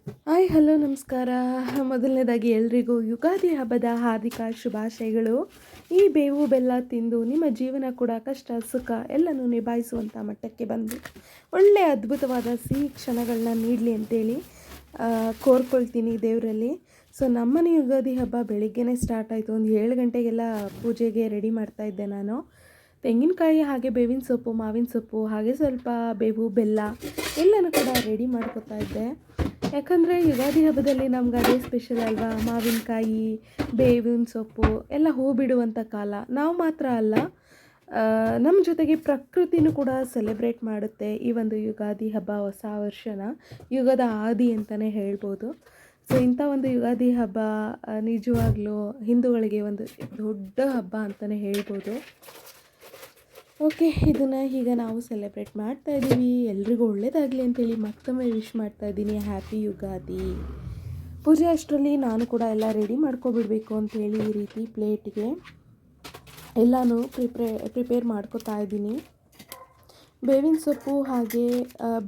Hi, hello, ನಮಸ್ಕಾರ. ಮೊದಲನೇದಾಗಿ ಎಲ್ರಿಗೂ ಯುಗಾದಿ ಹಬ್ಬದ ಹಾರ್ದಿಕ ಶುಭಾಶಯಗಳು. ಈ ಬೇವು ಬೆಲ್ಲ ತಿಂದು ನಿಮ್ಮ ಜೀವನ ಕೂಡ ಕಷ್ಟ, ಸುಖ ಎಲ್ಲನೂ ನಿಭಾಯಿಸುವಂಥ ಮಟ್ಟಕ್ಕೆ ಬಂದು ಒಳ್ಳೆಯ ಅದ್ಭುತವಾದ ಸಿಹಿ ಕ್ಷಣಗಳನ್ನ ನೀಡಲಿ ಅಂತೇಳಿ ಕೋರ್ಕೊಳ್ತೀನಿ ದೇವರಲ್ಲಿ. ಸೊ, ನಮ್ಮನೆ ಯುಗಾದಿ ಹಬ್ಬ ಬೆಳಿಗ್ಗೆನೇ ಸ್ಟಾರ್ಟ್ ಆಯಿತು. ಒಂದು ಏಳು ಗಂಟೆಗೆಲ್ಲ ಪೂಜೆಗೆ ರೆಡಿ ಮಾಡ್ತಾ ಇದ್ದೆ ನಾನು. ತೆಂಗಿನಕಾಯಿ ಹಾಗೆ ಬೇವಿನ ಸೊಪ್ಪು, ಮಾವಿನ ಸೊಪ್ಪು, ಹಾಗೆ ಸ್ವಲ್ಪ ಬೇವು, ಬೆಲ್ಲ ಎಲ್ಲನೂ ಕೂಡ ರೆಡಿ ಮಾಡ್ಕೊತಾ ಇದ್ದೆ. ಯಾಕಂದರೆ ಯುಗಾದಿ ಹಬ್ಬದಲ್ಲಿ ನಮ್ಗೆ ಅದೇ ಸ್ಪೆಷಲ್ ಅಲ್ವಾ? ಮಾವಿನಕಾಯಿ, ಬೇವಿನ ಸೊಪ್ಪು ಎಲ್ಲ ಹೂ ಬಿಡುವಂಥ ಕಾಲ. ನಾವು ಮಾತ್ರ ಅಲ್ಲ ನಮ್ಮ ಜೊತೆಗೆ ಪ್ರಕೃತಿನೂ ಕೂಡ ಸೆಲೆಬ್ರೇಟ್ ಮಾಡುತ್ತೆ ಈ ಒಂದು ಯುಗಾದಿ ಹಬ್ಬ, ಹೊಸ ವರ್ಷನ. ಯುಗದ ಆದಿ ಅಂತಲೇ ಹೇಳ್ಬೋದು. ಸೊ ಇಂಥ ಒಂದು ಯುಗಾದಿ ಹಬ್ಬ ನಿಜವಾಗ್ಲೂ ಹಿಂದೂಗಳಿಗೆ ಒಂದು ದೊಡ್ಡ ಹಬ್ಬ ಅಂತಲೇ ಹೇಳ್ಬೋದು. ಓಕೆ, ಇದನ್ನು ಈಗ ನಾವು ಸೆಲೆಬ್ರೇಟ್ ಮಾಡ್ತಾ ಇದ್ದೀವಿ ಎಲ್ರಿಗೂ ಒಳ್ಳೇದಾಗಲಿ ಅಂತೇಳಿ ಮತ್ತೊಮ್ಮೆ ವಿಶ್ ಮಾಡ್ತಾ ಇದ್ದೀನಿ ಹ್ಯಾಪಿ ಯುಗಾದಿ ಪೂಜೆ ಅಷ್ಟರಲ್ಲಿ ನಾನು ಕೂಡ ಎಲ್ಲ ರೆಡಿ ಮಾಡ್ಕೊಬಿಡ್ಬೇಕು ಅಂತೇಳಿ ಈ ರೀತಿ ಪ್ಲೇಟ್ಗೆ ಎಲ್ಲನೂ ಪ್ರಿಪ್ರೇ ಪ್ರಿಪೇರ್ ಮಾಡ್ಕೊತಾ ಇದ್ದೀನಿ ಬೇವಿನ ಸೊಪ್ಪು ಹಾಗೆ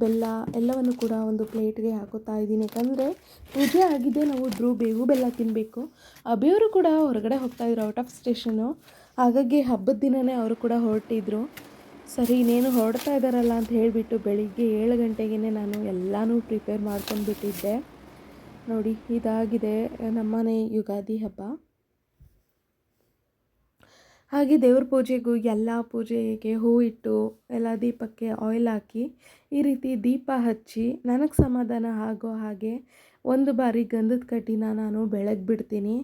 ಬೆಲ್ಲ ಎಲ್ಲವನ್ನು ಕೂಡ ಒಂದು ಪ್ಲೇಟ್ಗೆ ಹಾಕೋತಾ ಇದ್ದೀನಿ ಯಾಕಂದರೆ ಪೂಜೆ ಆಗಿದೆ, ನಾವು ಇಬ್ಬರು ಬೇವು, ಬೆಲ್ಲ ತಿನ್ನಬೇಕು ಬೇವರು ಕೂಡ ಹೊರಗಡೆ ಹೋಗ್ತಾಯಿದ್ರು ಔಟ್ ಆಫ್ ಸ್ಟೇಷನು ಹಾಗಾಗಿ ಹಬ್ಬದ ದಿನವೇ ಅವರು ಕೂಡ ಹೊರಟಿದ್ರು. ಸರಿ, ಇನ್ನೇನು ಹೊರಡ್ತಾ ಇದ್ದಾರಲ್ಲ ಅಂತ ಹೇಳಿಬಿಟ್ಟು ಬೆಳಿಗ್ಗೆ ಏಳು ಗಂಟೆಗೇ ನಾನು ಎಲ್ಲನೂ ಪ್ರಿಪೇರ್ ಮಾಡ್ಕೊಂಡ್ಬಿಟ್ಟಿದ್ದೆ. ನೋಡಿ, ಇದಾಗಿದೆ ನಮ್ಮನೆ ಯುಗಾದಿ ಹಬ್ಬ. ಹಾಗೆ ದೇವ್ರ ಪೂಜೆಗೂ ಎಲ್ಲ ಪೂಜೆಗೆ ಹೂ ಇಟ್ಟು ಎಲ್ಲ ದೀಪಕ್ಕೆ ಆಯಿಲ್ ಹಾಕಿ, ಈ ರೀತಿ ದೀಪ ಹಚ್ಚಿ, ನನಗೆ ಸಮಾಧಾನ ಆಗೋ ಹಾಗೆ ಒಂದು ಬಾರಿ ಗಂಧದ ಕಡ್ಡಿನ ನಾನು ಬೆಳಗ್ಗೆ ಬಿಡ್ತೀನಿ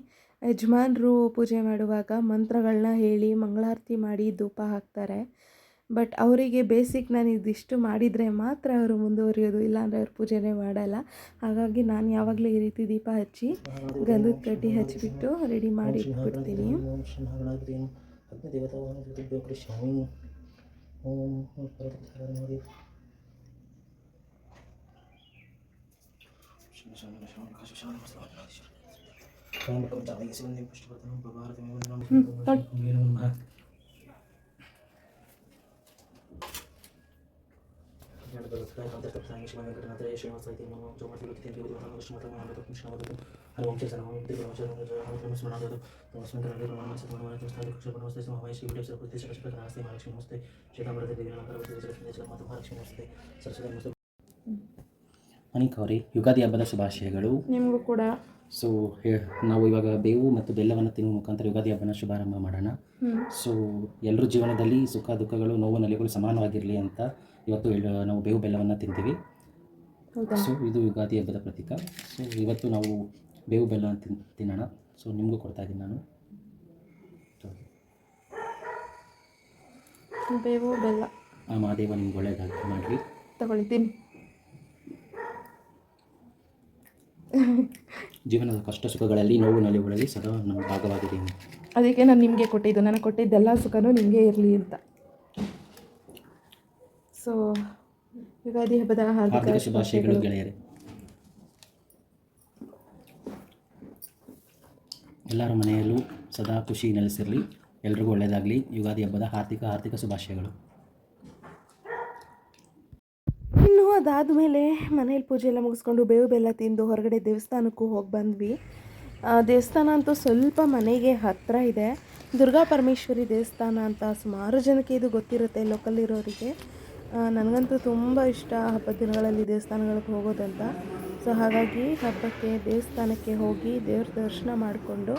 ಯಜಮಾನರು ಪೂಜೆ ಮಾಡುವಾಗ ಮಂತ್ರಗಳನ್ನ ಹೇಳಿ, ಮಂಗಳಾರತಿ ಮಾಡಿ, ಧೂಪ ಹಾಕ್ತಾರೆ. ಬಟ್ ಅವರಿಗೆ ಬೇಸಿಕ್ ನಾನು ಇದಿಷ್ಟು ಮಾಡಿದರೆ ಮಾತ್ರ ಅವರು ಮುಂದುವರಿಯೋದು, ಇಲ್ಲಾಂದರೆ ಅವ್ರು ಪೂಜೆನೇ ಮಾಡಲ್ಲ. ಹಾಗಾಗಿ ನಾನು ಯಾವಾಗಲೂ ಈ ರೀತಿ ದೀಪ ಹಚ್ಚಿ, ಗಂಧದ ಕಡ್ಡಿ ಹಚ್ಚಿಬಿಟ್ಟು ರೆಡಿ ಮಾಡಿ ಇಟ್ಬಿಡ್ತೀನಿ. ಶ್ರೀ ಮಹಾಗಣಾಧಿಪತಿಯನ್ನು ಅಗ್ನಿದೇವತಾವನ್ನು ಜ್ಯೋತಿಭ್ಯೋ ಕರಿಷ್ಯಾಮಿ ಓಂ ಪರತಃ ನೋಡಿ ಅನಿಕ್ ಅವರೇ ಯುಗಾದಿ ಹಬ್ಬದ ಶುಭಾಶಯಗಳು ನಿಮಗೂ ಕೂಡ ಸೊ ನಾವು ಇವಾಗ ಬೇವು ಮತ್ತು ಬೆಲ್ಲವನ್ನು ತಿನ್ನುವ ಮುಖಾಂತರ ಯುಗಾದಿ ಹಬ್ಬನ ಶುಭಾರಂಭ ಮಾಡೋಣ. ಸೊ ಎಲ್ಲರ ಜೀವನದಲ್ಲಿ ಸುಖ ದುಃಖಗಳು ನೋವು ನಲಿಗಳು ಸಮಾನವಾಗಿರಲಿ ಅಂತ ಇವತ್ತು ಎಳ್ಳು- ನಾವು ಬೇವು ಬೆಲ್ಲವನ್ನು ತಿಂತೀವಿ. ಸೊ ಇದು ಯುಗಾದಿ ಹಬ್ಬದ ಪ್ರತೀಕ. ಸೊ ಇವತ್ತು ನಾವು ಬೇವು ಬೆಲ್ಲ ತಿನ್ ತಿನ್ನೋಣ. ಸೊ ನಿಮಗೂ ಕೊಡ್ತಾ ಇದ್ದೀನಿ ನಾನು. ಬೇವು ಬೆಲ್ಲ. ಆ ಮಹಾದೇವ ನಿಮ್ಗೆ ಒಳ್ಳೆಯದಾಗಿ ಮಾಡಲಿ ತಗೊಳ್ತೀನಿ ಜೀವನದ ಕಷ್ಟ ಸುಖಗಳಲ್ಲಿ ನೋವು ನಲಿವುಗಳಲ್ಲಿ ಸದಾ ನಮ್ಮ ಭಾಗವಾಗಿದ್ದೀನಿ. ಅದಕ್ಕೆ ನಾನು ನಿಮಗೆ ಕೊಟ್ಟಿದ್ದು ನಾನು ಕೊಟ್ಟಿದ್ದೆಲ್ಲ ಸುಖನೂ ನಿಮಗೆ ಇರಲಿ ಅಂತ. ಸೊ ಯುಗಾದಿ ಹಬ್ಬದ ಹಾರ್ದಿಕ ಶುಭಾಶಯಗಳು ಗೆಳೆಯರೆ. ಎಲ್ಲರ ಮನೆಯಲ್ಲೂ ಸದಾ ಖುಷಿ ನೆಲೆಸಿರಲಿ ಎಲ್ರಿಗೂ ಒಳ್ಳೆಯದಾಗಲಿ ಯುಗಾದಿ ಹಬ್ಬದ ಆರ್ಥಿಕ ಆರ್ಥಿಕ ಶುಭಾಶಯಗಳು ಇನ್ನು ಅದಾದಮೇಲೆ ಮನೇಲಿ ಪೂಜೆ ಎಲ್ಲ ಮುಗಿಸ್ಕೊಂಡು ಬೇವು ಬೆಲ್ಲ ತಿಂದು ಹೊರಗಡೆ ದೇವಸ್ಥಾನಕ್ಕೂ ಹೋಗಿ ಬಂದ್ವಿ. ದೇವಸ್ಥಾನ ಅಂತೂ ಸ್ವಲ್ಪ ಮನೆಗೆ ಹತ್ತಿರ ಇದೆ. ದುರ್ಗಾ ಪರಮೇಶ್ವರಿ ದೇವಸ್ಥಾನ ಅಂತ ಸುಮಾರು ಜನಕ್ಕೆ ಇದು ಗೊತ್ತಿರುತ್ತೆ ಲೋಕಲ್ ಇರೋರಿಗೆ. ನನಗಂತೂ ತುಂಬ ಇಷ್ಟ ಹಬ್ಬದ ದಿನಗಳಲ್ಲಿ ದೇವಸ್ಥಾನಗಳಿಗೆ ಹೋಗೋದಂತ. ಸೊ ಹಾಗಾಗಿ ಹಬ್ಬಕ್ಕೆ, ದೇವಸ್ಥಾನಕ್ಕೆ ಹೋಗಿ ದೇವ್ರ ದರ್ಶನ ಮಾಡಿಕೊಂಡು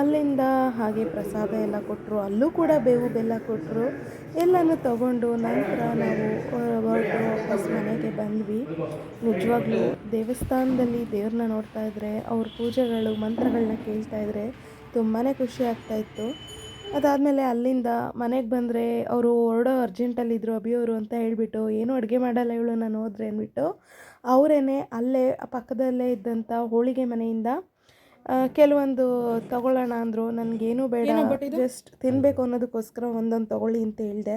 ಅಲ್ಲಿಂದ ಹಾಗೆ ಪ್ರಸಾದ ಎಲ್ಲ ಕೊಟ್ಟರು ಅಲ್ಲೂ ಕೂಡ ಬೇವು ಬೆಲ್ಲ ಕೊಟ್ಟರು ಎಲ್ಲನೂ ತಗೊಂಡು ನಂತರ ನಾವು ವಾಪಸ್ ಮನೆಗೆ ಬಂದ್ವಿ. ನಿಜವಾಗ್ಲೂ ದೇವಸ್ಥಾನದಲ್ಲಿ ದೇವ್ರನ್ನ ನೋಡ್ತಾ ಇದ್ರೆ, ಅವ್ರ ಪೂಜೆಗಳು ಮಂತ್ರಗಳನ್ನ ಕೇಳ್ತಾ ಇದ್ರೆ ತುಂಬಾ ಖುಷಿ ಆಗ್ತಾಯಿತ್ತು ಅದಾದಮೇಲೆ ಅಲ್ಲಿಂದ ಮನೆಗೆ ಬಂದರೆ ಅವರು ಹೊರಡೋ ಅರ್ಜೆಂಟಲ್ಲಿದ್ದರು ಅಭಿಯವರು ಅಂತ ಹೇಳಿಬಿಟ್ಟು, ಏನೂ ಅಡುಗೆ ಮಾಡಲ್ಲ ಇವಳು, ನಾನು ಹೋದ್ರೆ, ಅಂದ್ಬಿಟ್ಟು ಅವರೇನೆ ಅಲ್ಲೇ ಪಕ್ಕದಲ್ಲೇ ಇದ್ದಂಥ ಹೋಳಿಗೆ ಮನೆಯಿಂದ ಕೆಲವೊಂದು ತಗೊಳ್ಳೋಣ ಅಂದರು. ನನಗೇನು ಬೇಡ. ಜಸ್ಟ್ ತಿನ್ನಬೇಕು ಅನ್ನೋದಕ್ಕೋಸ್ಕರ ಒಂದೊಂದು ತಗೊಳ್ಳಿ ಅಂತ ಹೇಳಿದೆ.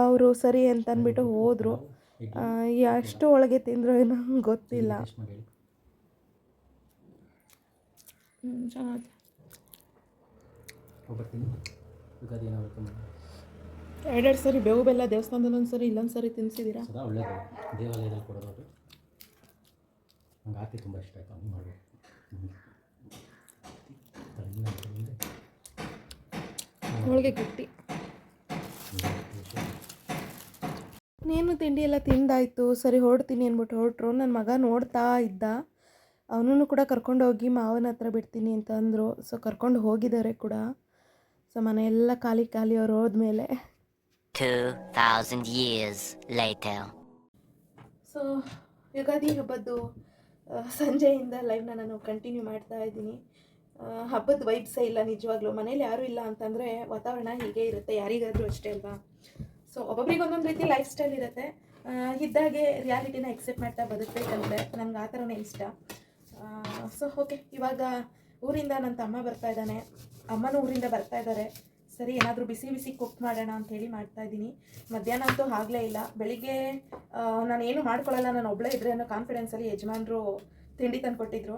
ಅವರು ಸರಿ ಅಂತ ಅಂದ್ಬಿಟ್ಟು ಹೋದರು. ಎಷ್ಟು ಒಳಗೆ ತಿಂದರು ಏನೋ ಗೊತ್ತಿಲ್ಲ. ಎರಡೆರಡು ಸರಿ ಬೇವು ಬೆಲ್ಲ ದೇವಸ್ಥಾನದಲ್ಲಿ ಒಂದು ಸರಿ ಇಲ್ಲೊಂದು ಸರಿ ತಿನ್ನಿಸಿದ್ದೀರಾ ದೇವಾಲಯದಲ್ಲಿ ಕೊಡೋದು ನಂಗೆ ಆರತಿ ತುಂಬ ಇಷ್ಟ ಆಯಿತು ಹಂಗೆ ಮಾಡಬೇಕು. ಹೋಳಿಗೆ ಗಟ್ಟಿ ನೀನು ತಿಂಡಿ ಎಲ್ಲ ತಿಂದಾಯಿತು ಸರಿ ಹೊರಡ್ತೀನಿ ಅಂದ್ಬಿಟ್ಟು ಹೊರಟ್ರು. ನನ್ನ ಮಗ ನೋಡ್ತಾ ಇದ್ದ. ಅವನೂ ಕೂಡ ಕರ್ಕೊಂಡು ಹೋಗಿ ಮಾವನ ಹತ್ರ ಬಿಡ್ತೀನಿ ಅಂತ ಅಂದರು. ಸೊ ಕರ್ಕೊಂಡು ಹೋಗಿದ್ದಾರೆ ಕೂಡ. ಸೊ ಮನೆಯೆಲ್ಲ ಖಾಲಿ ಖಾಲಿ ಅವ್ರು ಹೋದ್ಮೇಲೆ. 2,000 years later. ಸೊ ಯುಗಾದಿ ಹಬ್ಬದ್ದು ಸಂಜೆಯಿಂದ ಲೈವ್ನ ನಾನು ಕಂಟಿನ್ಯೂ ಮಾಡ್ತಾ ಇದ್ದೀನಿ. ಹಬ್ಬದ ವೈಬ್ಸೇ ಇಲ್ಲ, ನಿಜವಾಗ್ಲೂ. ಮನೇಲಿ ಯಾರೂ ಇಲ್ಲ ಅಂತಂದರೆ ವಾತಾವರಣ ಹೀಗೆ ಇರುತ್ತೆ, ಯಾರಿಗಾದರೂ ಅಷ್ಟೇ ಅಲ್ವಾ? ಸೊ ಒಬ್ಬೊಬ್ರಿಗೆ ಒಂದೊಂದು ರೀತಿ ಲೈಫ್ ಸ್ಟೈಲ್ ಇರುತ್ತೆ ಇದ್ದಾಗೆ ರಿಯಾಲಿಟಿನ ಎಕ್ಸೆಪ್ಟ್ ಮಾಡ್ತಾ ಬದುಕಬೇಕಂದ್ರೆ ನನಗೆ ಆ ಥರನೇ ಇಷ್ಟ. ಸೊ ಓಕೆ ಇವಾಗ ಊರಿಂದ ನನ್ನ ತಮ್ಮ ಬರ್ತಾ ಇದ್ದಾನೆ. ಅಮ್ಮನೂ ಊರಿಂದ ಬರ್ತಾ ಇದ್ದಾರೆ. ಸರಿ, ಏನಾದರೂ ಬಿಸಿ ಬಿಸಿ ಕುಕ್ ಮಾಡೋಣ ಅಂತ ಹೇಳಿ ಮಾಡ್ತಾ ಇದ್ದೀನಿ. ಮಧ್ಯಾಹ್ನ ಅಂತೂ ಆಗಲೇ ಇಲ್ಲ. ಬೆಳಿಗ್ಗೆ ನಾನು ಏನು ಮಾಡ್ಕೊಳ್ಳಲ್ಲ ನಾನು ಒಬ್ಬಳೇ ಇದ್ರೆ ಅನ್ನೋ ಕಾನ್ಫಿಡೆನ್ಸಲ್ಲಿ ಯಜಮಾನರು ತಿಂಡಿ ತಂದು ಕೊಟ್ಟಿದ್ರು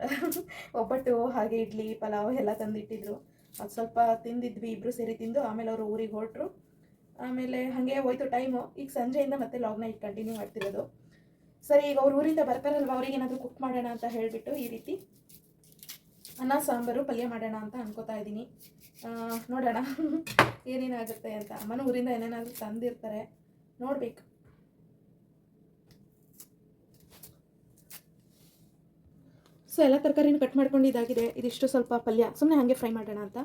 ಒಬ್ಬಟ್ಟು, ಹಾಗೆ ಇಡ್ಲಿ, ಪಲಾವ್ ಎಲ್ಲ ತಂದಿಟ್ಟಿದ್ರು. ಅದು ಸ್ವಲ್ಪ ತಿಂದಿದ್ವಿ ಇಬ್ಬರು ಸೇರಿ ತಿಂದು, ಆಮೇಲೆ ಅವರು ಊರಿಗೆ ಹೊರಟ್ರು. ಆಮೇಲೆ ಹಾಗೆ ಹೋಯ್ತು ಟೈಮು. ಈಗ ಸಂಜೆಯಿಂದ ಮತ್ತೆ ಲಾಗ್ನ ನೈಟ್ ಕಂಟಿನ್ಯೂ ಮಾಡ್ತಿರೋದು. ಸರಿ, ಈಗ ಅವ್ರ ಊರಿಂದ ಬರ್ತಾರಲ್ವ, ಅವ್ರಿಗೆ ಏನಾದರೂ ಕುಕ್ ಮಾಡೋಣ ಅಂತ ಹೇಳಿಬಿಟ್ಟು ಈ ರೀತಿ ಅನ್ನ, ಸಾಂಬಾರು, ಪಲ್ಯ ಮಾಡೋಣ ಅಂತ ಅನ್ಕೋತಾ ಇದ್ದೀನಿ. ನೋಡೋಣ. ಏನೇನಾಗುತ್ತೆ ಅಂತ. ಅಮ್ಮನ ಊರಿಂದ ಏನೇನಾದರೂ ತಂದಿರ್ತಾರೆ. ನೋಡ್ಬೇಕು. ಸೊ ಎಲ್ಲ ತರಕಾರಿನೂ ಕಟ್ ಮಾಡ್ಕೊಂಡು ಇದಾಗಿದೆ. ಇದಿಷ್ಟು ಸ್ವಲ್ಪ ಪಲ್ಯ. ಸುಮ್ಮನೆ ಹಾಗೆ ಫ್ರೈ ಮಾಡೋಣ ಅಂತ.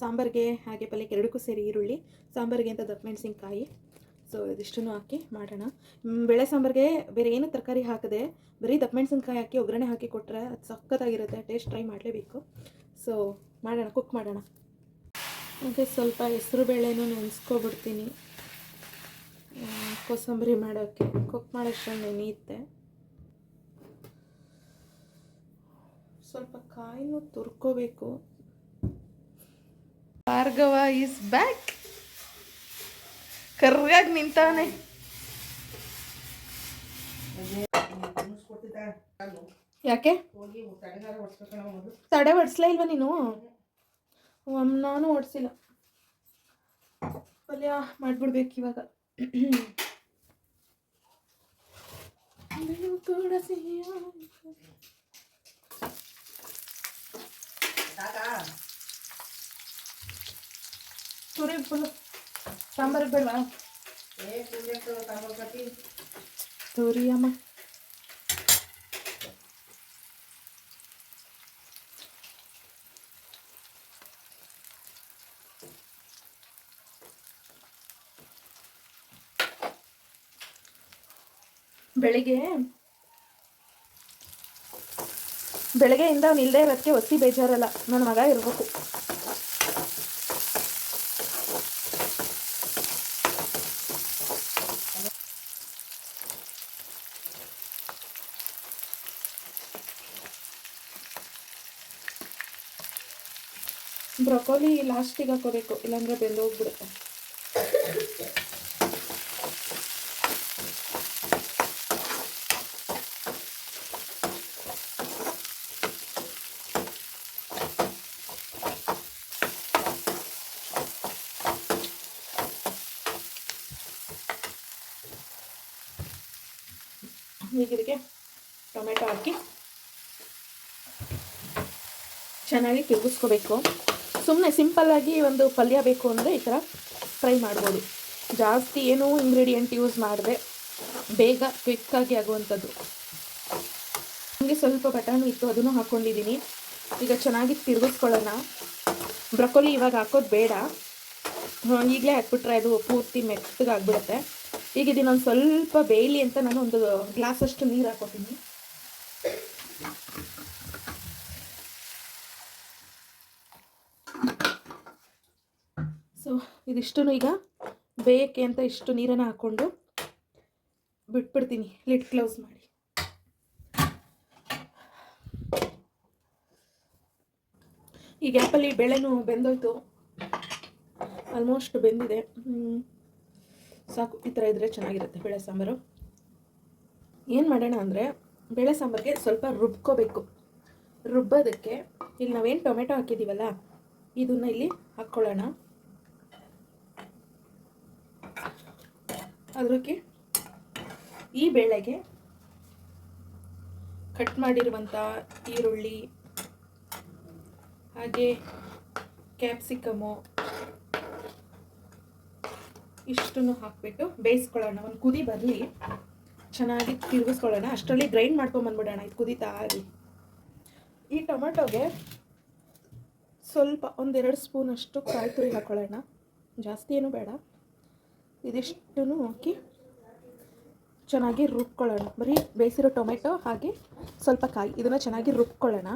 ಸಾಂಬಾರಿಗೆ ಹಾಗೆ ಪಲ್ಯಕ್ಕೆ ಎರಡಕ್ಕೂ ಸೇರಿ ಈರುಳ್ಳಿ, ಸಾಂಬಾರಿಗೆ ಅಂತ ದಪ್ಪ ಮೆಣಸಿನಕಾಯಿ ಸೊ ಇದಿಷ್ಟನ್ನು ಹಾಕಿ ಮಾಡೋಣ. ಬೆಳೆ ಸಾಂಬಾರಿಗೆ ಬೇರೆ ಏನು ತರಕಾರಿ ಹಾಕದೆ, ಬರೀ ದಪ್ಪ ಮೆಣಸಿನಕಾಯಿ ಹಾಕಿ ಒಗ್ಗರಣೆ ಹಾಕಿ ಕೊಟ್ಟರೆ ಅದು ಸಖತ್ತಾಗಿರುತ್ತೆ. ಟೇಸ್ಟ್ ಟ್ರೈ ಮಾಡಲೇಬೇಕು. ಸೊ ಮಾಡೋಣ ಕುಕ್ ಮಾಡೋಣ. ಹಾಗೆ ಸ್ವಲ್ಪ ಹೆಸರು ಬೇಳೆನೂ ನೆನೆಸ್ಕೊಬಿಡ್ತೀನಿ. ಕೋಸಂಬರಿ ಮಾಡೋಕ್ಕೆ. ಕುಕ್ ಮಾಡೋಷ್ಟು ನೆನೆಯುತ್ತೆ ಸ್ವಲ್ಪ ಕಾಯಿನೂ ತುರ್ಕೋಬೇಕು. ಭಾರ್ಗವ ಈಸ್ ಬ್ಯಾಕ್ ಕರ್ರಾಗಿ ನಿಂತಾನೆ. ಯಾಕೆ? ತಡೆ ಹೊಡ್ಸ್ಲೇ ಇಲ್ವಾ ನೀನು? ನಾನು ಓಡಿಸಿಲ್ಲ ಪಲ್ಯ ಮಾಡ್ಬಿಡ್ಬೇಕು ಇವಾಗ. ಕೂಡ ಸಿಹಿಯಾಗಿ ತುರಿ ಫುಲ್ ಸಾಂಬಾರಿಗೆ ಬೇಡವಾ ತುರಿ ಅಮ್ಮ ಬೆಳಿಗ್ಗೆ ಬೆಳಗ್ಗೆಯಿಂದ ಅವ್ನು ಇಲ್ಲದೆ ಇರೋದಕ್ಕೆ ಒತ್ತಿ ಬೇಜಾರಲ್ಲ. ನನ್ನ ಮಗ ಇರಬೇಕು. ಬ್ರೊಕೋಲಿ ಲಾಸ್ಟಿಗೆ ಹಾಕೋಬೇಕು ಇಲ್ಲಾಂದ್ರೆ ಬೆಂದೋಗ್ಬಿಡುತ್ತೆ. ಇದಕ್ಕೆ ಟೊಮೆಟೊ ಹಾಕಿ ಚೆನ್ನಾಗಿ ತಿರುಗಿಸ್ಕೋಬೇಕು. ಸುಮ್ಮನೆ ಸಿಂಪಲ್ಲಾಗಿ ಒಂದು ಪಲ್ಯ ಬೇಕು ಅಂದರೆ ಈ ಥರ ಫ್ರೈ ಮಾಡ್ಬೋದು. ಜಾಸ್ತಿ ಏನೂ ಇಂಗ್ರೀಡಿಯೆಂಟ್ ಯೂಸ್ ಮಾಡಿದೆ ಬೇಗ ಕ್ವಿಕ್ಕಾಗಿ ಆಗುವಂಥದ್ದು. ಹಾಗೆ ಸ್ವಲ್ಪ ಬಟಾಣಿ ಇತ್ತು, ಅದನ್ನು ಹಾಕ್ಕೊಂಡಿದ್ದೀನಿ ಈಗ ಚೆನ್ನಾಗಿ ತಿರುಗಿಸ್ಕೊಳ್ಳೋಣ. ಬ್ರೊಕೊಲಿ ಇವಾಗ ಹಾಕೋದು ಬೇಡ. ಈಗಲೇ ಹಾಕ್ಬಿಟ್ರೆ ಅದು ಪೂರ್ತಿ ಮೆತ್ತಗಾಗ್ಬಿಡುತ್ತೆ. ಈಗ ಇದನ್ನೊಂದು ಸ್ವಲ್ಪ ಬೇಯಲಿ ಅಂತ ನಾನು ಒಂದು ಗ್ಲಾಸಷ್ಟು ನೀರು ಹಾಕೋತೀನಿ. ಸೊ ಇದಿಷ್ಟು ಈಗ ಬೇಯಕ್ಕೆ ಅಂತ ಇಷ್ಟು ನೀರನ್ನು ಹಾಕ್ಕೊಂಡು ಬಿಟ್ಬಿಡ್ತೀನಿ. ಲಿಡ್ ಕ್ಲೋಸ್ ಮಾಡಿ. ಈ ಗ್ಯಾಪಲ್ಲಿ ಬೆಳೆನೂ ಬೆಂದೋಯ್ತು. ಆಲ್ಮೋಸ್ಟ್ ಬೆಂದಿದೆ. ಸಾಕು, ಈ ಥರ ಇದ್ದರೆ ಚೆನ್ನಾಗಿರುತ್ತೆ. ಬೇಳೆ ಸಾಂಬಾರು. ಏನು ಮಾಡೋಣ ಅಂದರೆ, ಬೇಳೆ ಸಾಂಬಾರಿಗೆ ಸ್ವಲ್ಪ ರುಬ್ಕೋಬೇಕು. ರುಬ್ಬೋದಕ್ಕೆ ಇಲ್ಲಿ ನಾವೇನು ಟೊಮೆಟೊ ಹಾಕಿದ್ದೀವಲ್ಲ ಇದನ್ನ ಇಲ್ಲಿ ಹಾಕ್ಕೊಳ್ಳೋಣ. ಅದಕ್ಕೆ ಈ ಬೇಳೆಗೆ ಕಟ್ ಮಾಡಿರುವಂಥ ಈರುಳ್ಳಿ, ಹಾಗೆ ಕ್ಯಾಪ್ಸಿಕಮು ಇಷ್ಟನ್ನು ಹಾಕ್ಬಿಟ್ಟು ಬೇಯಿಸ್ಕೊಳ್ಳೋಣ. ಒಂದು ಕುದಿ ಬರಲಿ. ಚೆನ್ನಾಗಿ ತಿರುಗಿಸ್ಕೊಳ್ಳೋಣ. ಅಷ್ಟರಲ್ಲಿ ಗ್ರೈಂಡ್ ಮಾಡ್ಕೊಂಬಂದ್ಬಿಡೋಣ. ಇದು ಕುದೀತಾ ಆಗಲಿ ಈ ಟೊಮೆಟೊಗೆ ಸ್ವಲ್ಪ ಒಂದೆರಡು ಸ್ಪೂನ್ ಅಷ್ಟು ಕಾಯಿ ತುರಿ ಹಾಕ್ಕೊಳ್ಳೋಣ ಜಾಸ್ತಿ ಏನು ಬೇಡ. ಇದಿಷ್ಟೂ ಹಾಕಿ ಚೆನ್ನಾಗಿ ರುಬ್ಕೊಳ್ಳೋಣ. ಬರೀ ಬೇಯಿಸಿರೋ ಟೊಮೆಟೊ ಹಾಗೆ ಸ್ವಲ್ಪ ಕಾಯಿ ಇದನ್ನು ಚೆನ್ನಾಗಿ ರುಬ್ಕೊಳ್ಳೋಣ.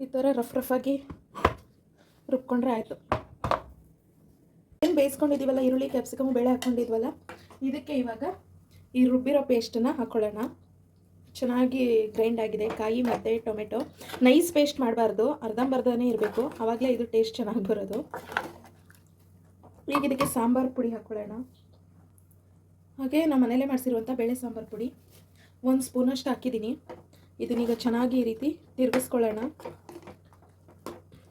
ಈ ಥರ ರಫ್ ರಫಾಗಿ ರುಬ್ಕೊಂಡ್ರೆ ಆಯಿತು. ಬೇಯಿಸ್ಕೊಂಡಿದ್ದೀವಲ್ಲ, ಈರುಳ್ಳಿ ಕ್ಯಾಪ್ಸಿಕಮ್ ಬೇಳೆ ಹಾಕ್ಕೊಂಡಿದ್ವಲ್ಲ, ಇದಕ್ಕೆ ಇವಾಗ ಈ ರುಬ್ಬಿರೋ ಪೇಸ್ಟನ್ನು ಹಾಕ್ಕೊಳ್ಳೋಣ ಚೆನ್ನಾಗಿ ಗ್ರೈಂಡ್ ಆಗಿದೆ, ಕಾಯಿ ಮತ್ತು ಟೊಮೆಟೊ. ನೈಸ್ ಪೇಸ್ಟ್ ಮಾಡಬಾರ್ದು, ಅರ್ಧಂಬರ್ಧನೇ ಇರಬೇಕು ಆವಾಗಲೇ ಇದು ಟೇಸ್ಟ್ ಚೆನ್ನಾಗಿ ಬರೋದು. ಈಗ ಇದಕ್ಕೆ ಸಾಂಬಾರು ಪುಡಿ ಹಾಕ್ಕೊಳ್ಳೋಣ ಹಾಗೆ ನಮ್ಮ ಮನೇಲೇ ಮಾಡಿಸಿರುವಂಥ ಬೇಳೆ ಸಾಂಬಾರು ಪುಡಿ. ಒಂದು ಸ್ಪೂನಷ್ಟು ಹಾಕಿದ್ದೀನಿ. ಇದನ್ನೀಗ ಚೆನ್ನಾಗಿ ಈ ರೀತಿ ತಿರುಗಿಸ್ಕೊಳ್ಳೋಣ.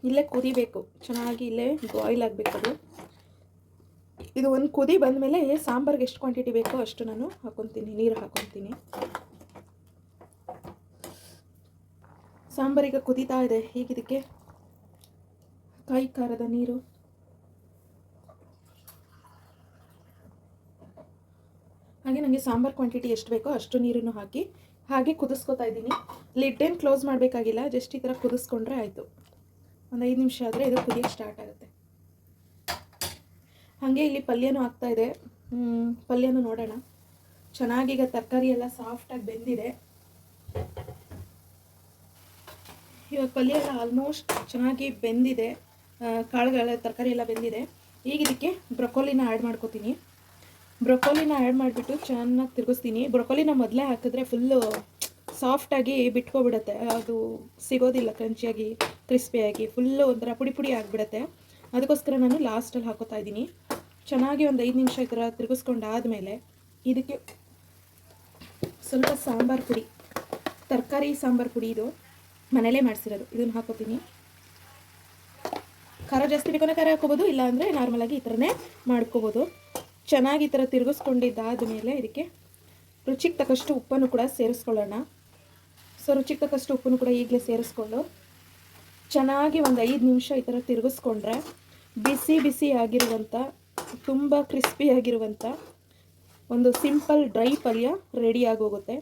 ಇಲ್ಲೇ ಕುದಿಬೇಕು, ಚೆನ್ನಾಗಿ ಇಲ್ಲೇ ಬಾಯ್ಲ್ ಆಗಬೇಕು ಅದು ಇದು ಒಂದು ಕುದಿ ಬಂದಮೇಲೆ ಸಾಂಬಾರ್ಗೆ ಎಷ್ಟು ಕ್ವಾಂಟಿಟಿ ಬೇಕೋ ಅಷ್ಟು ನಾನು ಹಾಕೊತೀನಿ, ನೀರು ಹಾಕೊತೀನಿ. ಸಾಂಬಾರೀಗ ಕುದೀತಾ ಇದೆ, ಹೀಗಿದಕ್ಕೆ ಕಾಯಿ ಖಾರದ ನೀರು. ಹಾಗೆ ನನಗೆ ಸಾಂಬಾರು ಕ್ವಾಂಟಿಟಿ ಎಷ್ಟು ಬೇಕೋ ಅಷ್ಟು ನೀರನ್ನು ಹಾಕಿ, ಹಾಗೆ ಕುದಿಸ್ಕೊತಾ ಇದ್ದೀನಿ. ಲಿಡ್ ಏನು ಕ್ಲೋಸ್ ಮಾಡಬೇಕಾಗಿಲ್ಲ ಜಸ್ಟ್ ಈ ಥರ ಕುದಿಸ್ಕೊಂಡ್ರೆ ಆಯಿತು. ಒಂದು ಐದು ನಿಮಿಷ ಆದರೆ ಇದು ಕುದಿಯೋಕ್ಕೆ ಸ್ಟಾರ್ಟ್ ಆಗುತ್ತೆ. ಹಾಗೆ ಇಲ್ಲಿ ಪಲ್ಯನೂ ಆಗ್ತಾ ಇದೆ. ಪಲ್ಯನೂ ನೋಡೋಣ. ಚೆನ್ನಾಗೀಗ ತರಕಾರಿ ಎಲ್ಲ ಸಾಫ್ಟಾಗಿ ಬೆಂದಿದೆ. ಇವಾಗ ಪಲ್ಯ ಎಲ್ಲ ಆಲ್ಮೋಸ್ಟ್ ಚೆನ್ನಾಗಿ ಬೆಂದಿದೆ. ಕಾಳುಗಳ ತರಕಾರಿ ಎಲ್ಲ ಬೆಂದಿದೆ. ಈಗ ಇದಕ್ಕೆ ಬ್ರೊಕೊಲಿನ ಆ್ಯಡ್ ಮಾಡ್ಕೋತೀನಿ. ಬ್ರೊಕೊಲಿನ ಆ್ಯಡ್ ಮಾಡಿಬಿಟ್ಟು ಚೆನ್ನಾಗಿ ತಿರುಗಿಸ್ತೀನಿ. ಬ್ರೊಕೊಲಿನ ಮೊದಲೇ ಹಾಕಿದ್ರೆ ಫುಲ್ಲು ಸಾಫ್ಟಾಗಿ ಬಿಟ್ಕೊಬಿಡುತ್ತೆ. ಅದು ಸಿಗೋದಿಲ್ಲ ಕ್ರಂಚಿಯಾಗಿ ಕ್ರಿಸ್ಪಿಯಾಗಿ ಫುಲ್ಲು ಒಂಥರ ಪುಡಿ ಪುಡಿ ಆಗಿಬಿಡುತ್ತೆ. ಅದಕ್ಕೋಸ್ಕರ ನಾನು ಲಾಸ್ಟಲ್ಲಿ ಹಾಕೋತಾ ಇದ್ದೀನಿ. ಚೆನ್ನಾಗಿ ಒಂದು ಐದು ನಿಮಿಷ ಈ ಥರ ತಿರುಗಿಸ್ಕೊಂಡಾದಮೇಲೆ ಇದಕ್ಕೆ ಸ್ವಲ್ಪ ಸಾಂಬಾರು ಪುಡಿ, ತರಕಾರಿ ಸಾಂಬಾರು ಪುಡಿ ಇದು ಮನೇಲೇ ಮಾಡಿಸಿರೋದು. ಇದನ್ನು ಹಾಕೋತೀನಿ. ಖಾರ ಜಾಸ್ತಿ ಬೇಕಂದ್ರೆ ಖಾರ ಹಾಕೋಬೋದು ಇಲ್ಲ ಅಂದರೆ ನಾರ್ಮಲಾಗಿ ಈ ಥರನೇ ಮಾಡ್ಕೋಬೋದು. ಚೆನ್ನಾಗಿ ಈ ಥರ ತಿರುಗಿಸ್ಕೊಂಡಿದ್ದಾದ ಮೇಲೆ ಇದಕ್ಕೆ ರುಚಿಗೆ ತಕ್ಕಷ್ಟು ಉಪ್ಪನ್ನು ಕೂಡ ಸೇರಿಸ್ಕೊಳ್ಳೋಣ. ಸೊ, ರುಚಿಗೆ ತಕ್ಕಷ್ಟು ಉಪ್ಪನ್ನು ಕೂಡ ಈಗಲೇ ಸೇರಿಸ್ಕೊಂಡು ಚೆನ್ನಾಗಿ ಒಂದು ಐದು ನಿಮಿಷ ಈ ಥರ ತಿರುಗಿಸ್ಕೊಂಡ್ರೆ ಬಿಸಿ ಬಿಸಿ ಆಗಿರುವಂಥ ತುಂಬ ಕ್ರಿಸ್ಪಿಯಾಗಿರುವಂಥ ಒಂದು ಸಿಂಪಲ್ ಡ್ರೈ ಪಲ್ಯ ರೆಡಿ ಆಗೋಗುತ್ತೆ.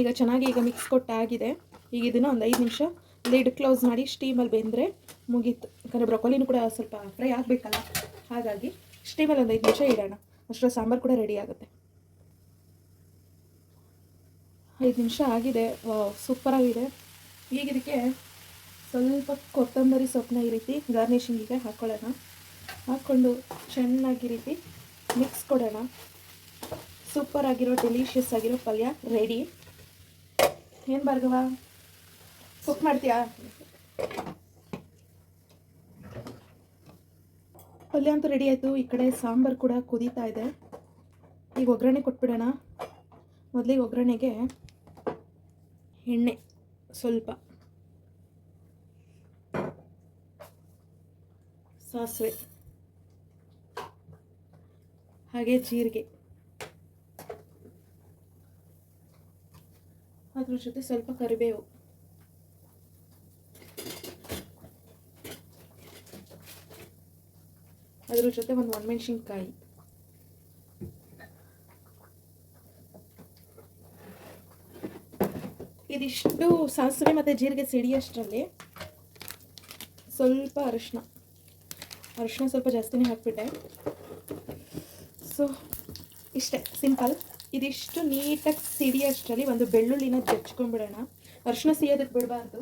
ಈಗ ಚೆನ್ನಾಗಿ ಈಗ ಮಿಕ್ಸ್ ಕೊಟ್ಟಾಗಿದೆ ಈಗ ಇದನ್ನು ಒಂದು ಐದು ನಿಮಿಷ ಲಿಡ್ ಕ್ಲೋಸ್ ಮಾಡಿ ಸ್ಟೀಮಲ್ಲಿ ಬೆಂದರೆ ಮುಗೀತು. ಯಾಕಂದರೆ ಬ್ರೊಕೊಲಿನೂ ಕೂಡ ಸ್ವಲ್ಪ ಫ್ರೈ ಆಗಬೇಕಲ್ಲ. ಹಾಗಾಗಿ ಸ್ಟೀಮಲ್ಲಿ ಒಂದು ಐದು ನಿಮಿಷ ಇಡೋಣ. ಅಷ್ಟರ ಸಾಂಬಾರು ಕೂಡ ರೆಡಿ ಆಗುತ್ತೆ. ಐದು ನಿಮಿಷ ಆಗಿದೆ. ಸೂಪರಾಗಿದೆ ಈಗ ಇದಕ್ಕೆ ಸ್ವಲ್ಪ ಕೊತ್ತಂಬರಿ ಸೊಪ್ಪನ್ನ ಈ ರೀತಿ ಗಾರ್ನಿಷಿಂಗಿಗೆ ಹಾಕ್ಕೊಳ್ಳೋಣ ಹಾಕ್ಕೊಂಡು ಚೆನ್ನಾಗಿ ರೀತಿ ಮಿಕ್ಸ್ ಕೊಡೋಣ. ಸೂಪರ್ ಆಗಿರೋ ಡೆಲಿಷಿಯಸ್ ಆಗಿರೋ ಪಲ್ಯ ರೆಡಿ ಏನು ಭಾರ್ಗವ? ಕುಕ್ ಮಾಡ್ತೀಯಾ? ಪಲ್ಯ ಅಂತೂ ರೆಡಿ ಆಯಿತು. ಈ ಕಡೆ ಸಾಂಬಾರು ಕೂಡ ಕುದೀತಾ ಇದೆ. ಈಗ ಒಗ್ಗರಣೆ ಕೊಟ್ಬಿಡೋಣ. ಮೊದಲಿಗೆ ಒಗ್ಗರಣೆಗೆ ಎಣ್ಣೆ ಸ್ವಲ್ಪ. ಸಾಸಿವೆ. ಹಾಗೆ ಜೀರಿಗೆ. ಅದ್ರ ಜೊತೆ ಸ್ವಲ್ಪ ಕರಿಬೇವು. ಅದ್ರ ಜೊತೆ ಒಂದು ಒಣಮೆಣ್ಸಿನ್ಕಾಯಿ. ಇದಿಷ್ಟು ಸಾಸಿವೆ ಮತ್ತು ಜೀರಿಗೆ ಸಿಡಿಯೋಷ್ಟರಲ್ಲಿ ಸ್ವಲ್ಪ ಅರಿಶಿನ. ಅರಿಶಿನ ಸ್ವಲ್ಪ ಜಾಸ್ತಿನೇ ಹಾಕ್ಬಿಟ್ಟೆ. ಸೊ ಇಷ್ಟೇ ಸಿಂಪಲ್ ಇದಿಷ್ಟು ನೀಟಾಗಿ ಸಿಡಿಯೋಷ್ಟರಲ್ಲಿ ಒಂದು ಬೆಳ್ಳುಳ್ಳಿನ ಜಚ್ಕೊಂಡ್ಬಿಡೋಣ. ಅರ್ಶಿನ ಸಿಯೋದಕ್ಕೆ ಬಿಡಬಾರ್ದು.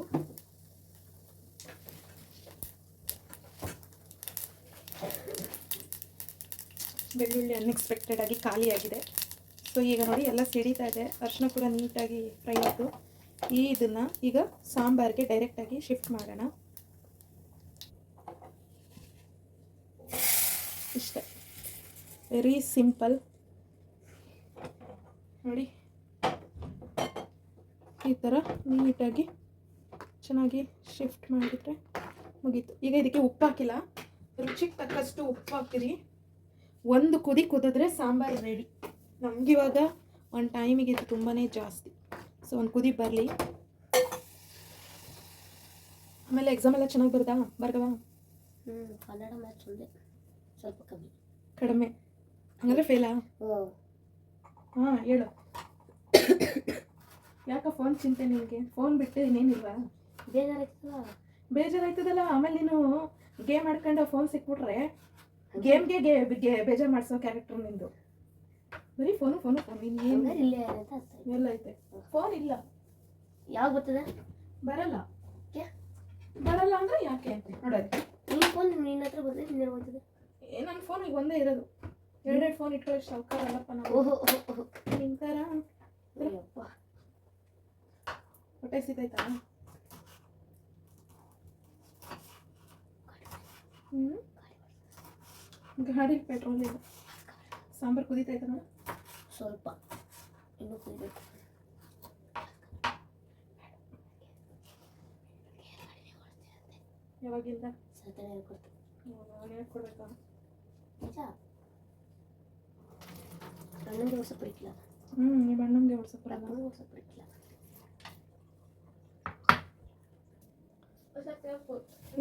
ಬೆಳ್ಳುಳ್ಳಿ ಅನ್ಎಕ್ಸ್ಪೆಕ್ಟೆಡ್ ಆಗಿ ಖಾಲಿಯಾಗಿದೆ ಸೊ ಈಗ ನೋಡಿ, ಎಲ್ಲ ಸಿಡಿತಾ ಇದೆ. ಅರ್ಶಿನ ಕೂಡ ನೀಟಾಗಿ ಫ್ರೈ ಆಯಿತು. ಈ ಇದನ್ನು ಈಗ ಸಾಂಬಾರಿಗೆ ಡೈರೆಕ್ಟಾಗಿ ಶಿಫ್ಟ್ ಮಾಡೋಣ ಇಷ್ಟೇ ವೆರಿ ಸಿಂಪಲ್ ನೋಡಿ. ಈ ಥರ ನೀಟಾಗಿ ಚೆನ್ನಾಗಿ ಶಿಫ್ಟ್ ಮಾಡಿದರೆ ಮುಗೀತು. ಈಗ ಇದಕ್ಕೆ ಉಪ್ಪು ಹಾಕಿಲ್ಲ. ರುಚಿಗೆ ತಕ್ಕಷ್ಟು ಉಪ್ಪು ಹಾಕಿರಿ ಒಂದು ಕುದಿ ಕುದಿದ್ರೆ ಸಾಂಬಾರು ರೆಡಿ ನಮಗಿವಾಗ ಒಂದು ಟೈಮಿಗೆ ಇದು ತುಂಬಾ ಜಾಸ್ತಿ. ಸೊ ಒಂದು ಕುದಿ ಬರಲಿ. ಆಮೇಲೆ ಎಕ್ಸಾಮ್ ಎಲ್ಲ ಚೆನ್ನಾಗಿ ಬರ್ದಾ ಬರ್ಗವಾ? ಹ್ಞೂ ಕನ್ನಡ ಮ್ಯಾಥ್ಸ್ ಸ್ವಲ್ಪ ಕಮ್ಮಿ. ಕಡಿಮೆ. ಹಂಗಂದ್ರೆ ಫೇಲಾ ಹಾಂ ಹೇಳು. ಯಾಕ ಫೋನ್ ಚಿಂತೆ ನಿನಗೆ? ಫೋನ್ ಬಿಟ್ಟು ಇನ್ನೇನಿಲ್ವಾ? ಬೇಜಾರಾಯ್ತದ ಬೇಜಾರಾಯ್ತದಲ್ಲ ಆಮೇಲೆ ನೀನು ಗೇಮ್ ಆಡ್ಕೊಂಡು ಫೋನ್ ಸಿಕ್ಬಿಟ್ರೆ ಗೇಮ್ಗೆ ಗೇ ಬೇಜಾರು ಮಾಡಿಸೋ ಕ್ಯಾರೆಕ್ಟರ್ ನಿಂದು. ಬರೀ ಫೋನು ಫೋನು ಫೋನ್ ನೀನು ಏನು ಇಲ್ಲೇ ಎಲ್ಲ ಐತೆ. ಫೋನ್ ಇಲ್ಲ. ಯಾವಾಗ ಬರ್ತದೆ? ಬರಲ್ಲ. ಓಕೆ ಬರಲ್ಲ ಅಂದ್ರೆ ಯಾಕೆ ನೋಡೋದು ನಿನ್ನ ಫೋನ್ ನಿನ್ನ ಹತ್ರ ಬಂದ್ರೆ ನಿನ್ನೆ ಬರ್ತದೆ? ಏ ನನ್ನ ಫೋನ್ ಈಗ ಒಂದೇ ಇರೋದು. ಫೋನ್ ಇಟ್ಕೊಳ್ಳೋ ಸಾವುಕಾರ ಅಲ್ಲಪ್ಪ ನಾವು. ಓಹೋ ಓಹೋ ಥರ ಅಯ್ಯಪ್ಪ. ಹೊಟ್ಟೆ ಸಿದ್ದಾಯ್ತಾ ಹ್ಞೂ ಗಾಡಿ ಪೆಟ್ರೋಲ್ ಇಲ್ಲ. ಸಾಂಬಾರು ಕುದೀತೈತೆ ನೋಡು ಸ್ವಲ್ಪ. ಇನ್ನೂ ಕುದಿಬೇಕು. ಯಾವಾಗಿಂದ? ಸತನ ಹೇಳ್ಕೊಡ್ತೀನಿ ನಿಜ? ಹೊಸ ಬರೀಕಿಲ್ಲ ಹ್ಞೂ ನಿಮ್ಮ ಅಣ್ಣಂಗೆ ಹೊಡ್ಸಪ್ಪ ಅಪ್ಪನಿಗೆ ಹೊಸ ಬರೀಕಿಲ್ಲ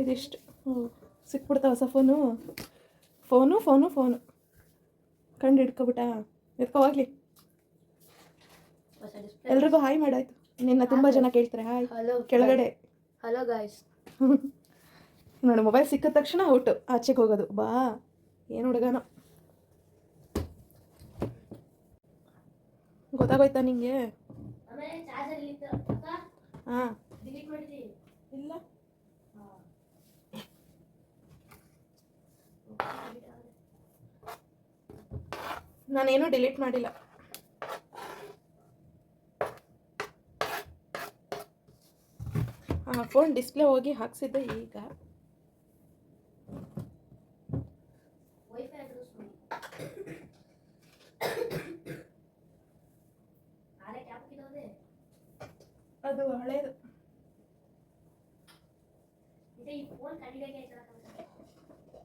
ಇದಿಷ್ಟು. ಹ್ಞೂ ಸಿಕ್ಬಿಡ್ತಾ ಹೊಸ ಫೋನು ಫೋನು ಫೋನು ಫೋನು ಕಂಡು ಹಿಡ್ಕೊಬಿಟ್ಟ? ಹಿಡ್ಕೋವಾಗ್ಲಿ ಎಲ್ರಿಗೂ ಹಾಯ್ ಮಾಡಾಯ್ತು. ನಿನ್ನ ತುಂಬ ಜನ ಕೇಳ್ತಾರೆ. ಹಾಯ್ ಹಲೋ ಕೆಳಗಡೆ. ಹಲೋ ಗಾಯ್ಸ್ ನೋಡಿ ಮೊಬೈಲ್ ಸಿಕ್ಕಿದ ತಕ್ಷಣ ಔಟು ಆಚೆಗೆ ಹೋಗೋದು. ಬಾ. ಏನು ಹುಡುಗನೋ. ಗೊತ್ತಾಗೋಯ್ತಾ ನಿಂಗೆ? ಹಾಂ. ಇಲ್ಲ. ನಾನೇನು ಡಿಲೀಟ್ ಮಾಡಿಲ್ಲ. ಫೋನ್ ಡಿಸ್ಪ್ಲೇ ಹೋಗಿ ಹಾಕ್ಸಿದ್ದೆ ಈಗ ವೈಫೈ ಅಡ್ರೆಸ್ ಮಾಡಿ ಆರೆ ಕ್ಯಾಪ್ ಕಿದೋದೆ ಅದು ಹಳೇದು ಇದೆ ಈ ಫೋನ್ ಕಡಿಗೆ ಆಯ್ತಲ್ಲ ಕಾಣ್ತದೆ ನೀವು ವಿಡಿಯೋ ಕಳಿಸಿದ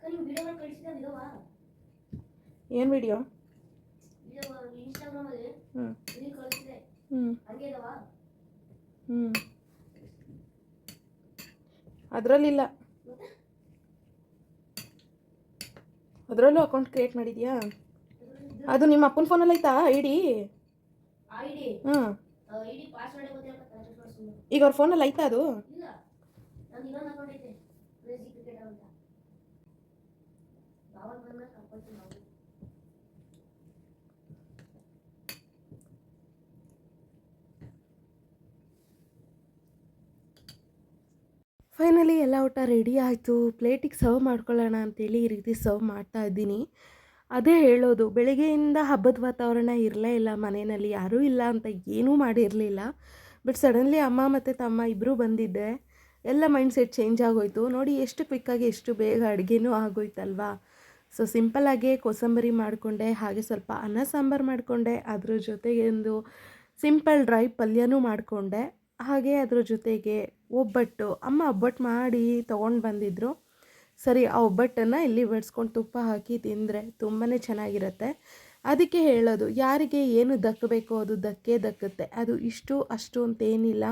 ಇದಾವ ಏನು ವಿಡಿಯೋ ಹ್ಞೂ ಹ್ಞೂ ಹ್ಞೂ ಅದರಲ್ಲಿಲ್ಲ. ಅದರಲ್ಲೂ ಅಕೌಂಟ್ ಕ್ರಿಯೇಟ್ ಮಾಡಿದ್ಯಾ? ಅದು ನಿಮ್ಮ ಅಪ್ಪನ ಫೋನಲ್ಲಿ ಐತಾ ಐ ಡಿ ಹಾಂ ಈಗ ಅವ್ರ ಫೋನಲ್ಲಿ ಐತಾ ಅದು ಇಲ್ಲ ನಂದು ಇನ್ನೊಂದು ಅಕೌಂಟ್ ಐತೆ ಕ್ರೇಜಿ ಕ್ರಿಕೆಟ್ ಅಂತ ಯಾವಾಗ ಬಂದ್ರೆ ಕರ್ಕೊಳ್ತೀನಿ ನಾವು ಫೈನಲಿ ಎಲ್ಲ ಊಟ ರೆಡಿ ಆಯಿತು. ಪ್ಲೇಟಿಗೆ ಸರ್ವ್ ಮಾಡ್ಕೊಳ್ಳೋಣ ಅಂತೇಳಿ ಈ ರೀತಿ ಸರ್ವ್ ಮಾಡ್ತಾ ಇದ್ದೀನಿ. ಅದೇ ಹೇಳೋದು, ಬೆಳಗ್ಗೆಯಿಂದ ಹಬ್ಬದ ವಾತಾವರಣ ಇರಲೇ ಇಲ್ಲ ಮನೆಯಲ್ಲಿ. ಯಾರೂ ಇಲ್ಲ ಅಂತ ಏನೂ ಮಾಡಿರಲಿಲ್ಲ. ಬಟ್ ಸಡನ್ಲಿ ಅಮ್ಮ ಮತ್ತು ತಮ್ಮ ಇಬ್ಬರೂ ಬಂದಿದ್ದೆ. ಎಲ್ಲ ಮೈಂಡ್ ಸೆಟ್ ಚೇಂಜ್ ಆಗೋಯ್ತು. ನೋಡಿ ಎಷ್ಟು ಕ್ವಿಕ್ಕಾಗಿ ಎಷ್ಟು ಬೇಗ ಅಡುಗೆನೂ ಆಗೋಯ್ತಲ್ವಾ? ಸೊ ಸಿಂಪಲ್ಲಾಗೇ ಕೋಸಂಬರಿ ಮಾಡಿಕೊಂಡೆ, ಹಾಗೆ ಸ್ವಲ್ಪ ಅನ್ನ ಸಾಂಬಾರು ಮಾಡಿಕೊಂಡೆ. ಅದ್ರ ಜೊತೆಗೆ ಒಂದು ಸಿಂಪಲ್ ಡ್ರೈ ಪಲ್ಯನೂ ಮಾಡಿಕೊಂಡೆ. ಹಾಗೆ ಅದ್ರ ಜೊತೆಗೆ ಒಬ್ಬಟ್ಟು, ಅಮ್ಮ ಒಬ್ಬಟ್ಟು ಮಾಡಿ ತೊಗೊಂಡು ಬಂದಿದ್ದರು ಸರಿ, ಆ ಒಬ್ಬಟ್ಟನ್ನು ಇಲ್ಲಿ ಬಡಿಸ್ಕೊಂಡು ತುಪ್ಪ ಹಾಕಿ ತಿಂದರೆ ತುಂಬಾ ಚೆನ್ನಾಗಿರುತ್ತೆ. ಅದಕ್ಕೆ ಹೇಳೋದು, ಯಾರಿಗೆ ಏನು ದಕ್ಕಬೇಕು ಅದು ದಕ್ಕೇ ದಕ್ಕುತ್ತೆ. ಅದು ಇಷ್ಟು, ಅಷ್ಟು ಅಂತೇನಿಲ್ಲ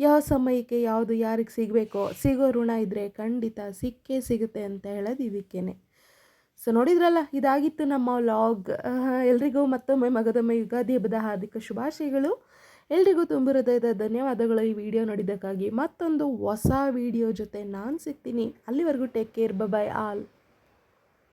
ಯಾವ ಸಮಯಕ್ಕೆ ಯಾವುದು ಯಾರಿಗೆ ಸಿಗಬೇಕೋ, ಸಿಗೋ ಋಣ ಇದ್ದರೆ ಖಂಡಿತ ಸಿಕ್ಕೇ ಸಿಗುತ್ತೆ ಅಂತ ಹೇಳೋದು ಇದಕ್ಕೇನೆ. ಸೊ, ನೋಡಿದ್ರಲ್ಲ, ಇದಾಗಿತ್ತು ನಮ್ಮ ವ್ಲಾಗ್ ಎಲ್ರಿಗೂ ಮತ್ತೊಮ್ಮೆ ಮಗದೊಮ್ಮೆ ಯುಗಾದಿ ಹಬ್ಬದ ಹಾರ್ದಿಕ ಶುಭಾಶಯಗಳು. ಎಲ್ರಿಗೂ ತುಂಬ ಹೃದಯದ ಧನ್ಯವಾದಗಳು ಈ ವಿಡಿಯೋ ನೋಡಿದ್ದಕ್ಕಾಗಿ. ಮತ್ತೊಂದು ಹೊಸ ವಿಡಿಯೋ ಜೊತೆ ನಾನು ಸಿಗ್ತೀನಿ. ಅಲ್ಲಿವರೆಗೂ ಟೇಕ್ ಕೇರ್ ಬಾಯ್ ಆಲ್